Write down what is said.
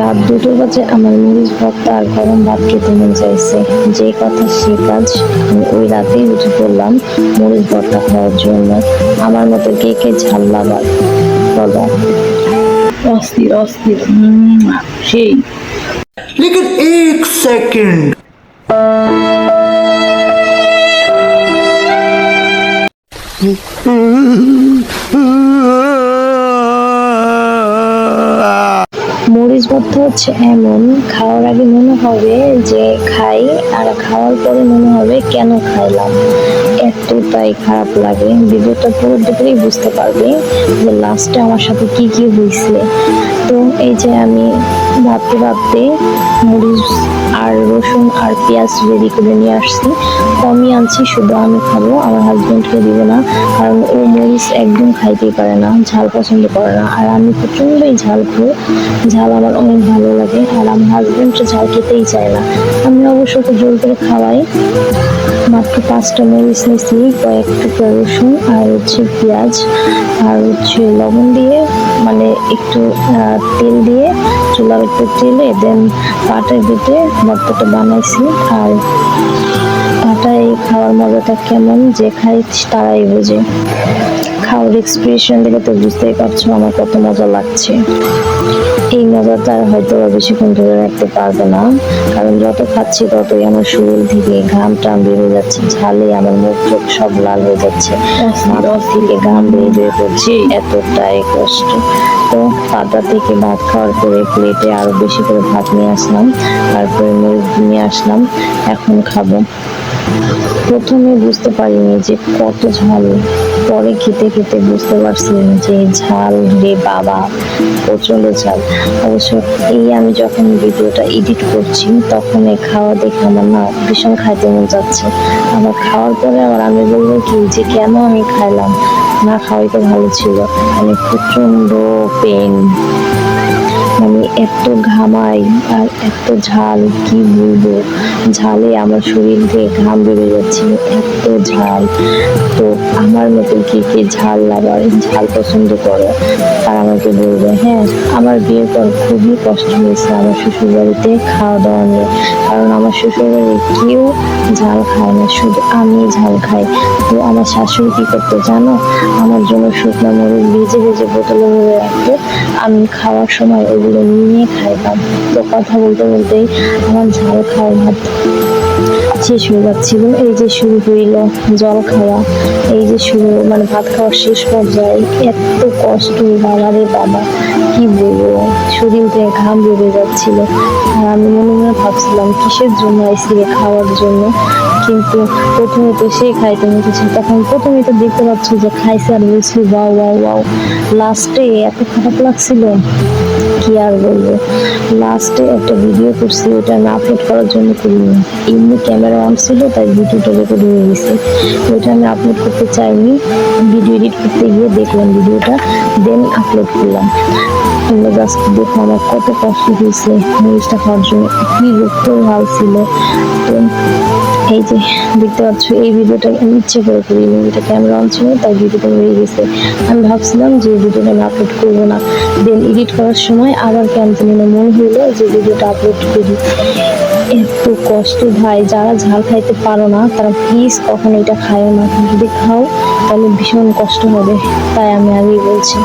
রাত দুটোর বাজে আমার মরিচ ভর্তা আর গরম ভাত খেতে মন চাইছে। যে কথা সে কাজ, আমি ওই রাতেই উঠে পড়লাম মরিচ ভর্তা খাওয়ার জন্য। আমার মতো কে কে ঝাল লাগার বলো। অস্থির অস্থির। সেই। লেকিন এক সেকেন্ড। Mm-hmm. মরিচ বদ্ধ হচ্ছে এমন, খাওয়ার আগে মনে হবে যে খাই, আর খাওয়ার পরে মনে হবে কেন খাইলাম। এতটাই খারাপ লাগে। বিগত পুরো দেখলেই বুঝতে পারবে যে লাস্টে আমার সাথে কি কি হয়েছে তো এই যে আমি ভাবতে ভাবতে মরিচ আর রসুন আর পেঁয়াজ রেডি করে নিয়ে আসছি। কমই আনছি, শুধু আমি খাব, আমার হাজবেন্ডকে দিব না, কারণ ও মরিচ একদম খাইতেই পারে না, ঝাল পছন্দ করে না। আর আমি প্রচণ্ডই ঝাল খাই ঝাল আমার অনেক ভালো লাগে, আর আমার হাজবেন্ড ঝাল খেতেই চায় না। আমি অবশ্য তো জোর করে খাওয়াই, মাত্র পাঁচটা মরিচ নিয়েছি, কয়েক টুকরা রসুন আর হচ্ছে পেঁয়াজ, আর হচ্ছে লবণ দিয়ে মানে একটু তেল দিয়ে চুলার উপর তেলে দেন পাটায় দিতে ভর্তাটা বানাইছি। আর পাটায় খাওয়ার মজাটা কেমন যে খাই তারাই বুঝে। খাওয়ার এক্সপ্রেশন দেখে তো বুঝতেই পারছ আমার কত মজা লাগছে। মজাটা আর হয়তো বেশিক্ষণ ধরে রাখতে পারব না। কারণ যত খাচ্ছি ততই আমার শরীর থেকে ঘাম টাম বেড়ে যাচ্ছে, ঝালে আমার মুখ চোখ সব লাল হয়ে যাচ্ছে। মাথা থেকে ঘাম বেরিয়ে বের করছে এতটাই কষ্ট। তো পাতা থেকে ভাত খাওয়ার পরে প্লেটে আরও বেশি করে ভাত নিয়ে আসলাম, তারপরে মরিচ নিয়ে আসলাম, এখন খাব। প্রথমে বুঝতে পারিনি যে কত ঝাল, পরে খেতে খেতে বুঝতে পারছি যে ঝাল রে বাবা প্রচণ্ড ঝাল। অবশ্য এই আমি যখন ভিডিওটা এডিট করছি, তখন এই খাওয়া দেখে আমার না ভীষণ খাইতে মন যাচ্ছে আবার খাওয়ার পরে আবার আমি বলব কি যে, কেন আমি খাইলাম? না খাওয়াই তো ভালো ছিল। মানে প্রচণ্ড পেন মানে এত ঘামাই আর এত ঝাল, কি বলব? ঝালে আমার শরীর দিয়ে ঘাম বেড়ে যাচ্ছে এত ঝাল। তো আমার মতো কি কি ঝাল লাগার ঝাল পছন্দ করে আর আমাকে বলবে হ্যাঁ আমার বিয়ের পর খুবই কষ্ট হয়েছে আমার শ্বশুর বাড়িতে খাওয়া দাওয়া নিয়ে। কারণ আমার শ্বশুর বাড়ির কেউ ঝাল খায় না, শুধু আমি ঝাল খাই। তো আমার শাশুড়ি কি করতো জানো? আমার জন্য শুকনো মরিচ ভেজে ভেজে বোতলে ভরে রাখতো। আমি খাওয়ার সময় ওগুলো নিয়ে খাইতাম। তো কথা বলতে বলতেই আমার ঝাল খাওয়া ভাত শেষ হয়ে যাচ্ছিল। এই যে শুরু হইল জল খাওয়া, এই যে শুরু মানে ভাত খাওয়ার শেষ পর্যায়ে এত কষ্ট, বাবা রে বাবা, কি বলব? শরীর থেকে ঘাম বেড়ে যাচ্ছিল। আর আমি মনে মনে ভাবছিলাম, কিসের জন্য আইসি খাওয়ার জন্য? কিন্তু প্রথমে তো সে খাইতে উঠেছে তখন প্রথমে তো দেখতে পাচ্ছ যে খাইছে আর বলছি, ওয়াও ওয়াও ওয়াও। লাস্টে এত খারাপ লাগছিল। কি আর বলব? লাস্টে একটা ভিডিও করছি, ওটা না আপলোড করার জন্য করিনি। এমনি ক্যামেরা অন ছিল, তাই ভিডিওটা রেকর্ড হয়ে গেছে। ওইটা আমি আপলোড করতে চাইনি। ভিডিও এডিট করতে গিয়ে দেখলাম ভিডিওটা দেন আপলোড করলাম। তোমরা জাস্ট দেখো আমার কত কষ্ট হয়েছে মরিচটা খাওয়ার জন্য। কি রক্ত ভালো ছিল। তো এই যে দেখতে পাচ্ছ, এই ভিডিওটা আমি ইচ্ছে করে করিনি। এটা ক্যামেরা অন ছিল, তাই ভিডিওটা হয়ে গেছে। আমি ভাবছিলাম যে ভিডিওটা আমি আপলোড করব না। দেন এডিট করার সময় আবার কেন মনে মনে হলো যে ভিডিওটা আপলোড করি। এত কষ্ট ভাই, যারা ঝাল খাইতে পারো না, তারা প্লিজ কখনো এটা খায়ও না। যদি খাও, তাহলে ভীষণ কষ্ট হবে। তাই আমি আগেই বলছি।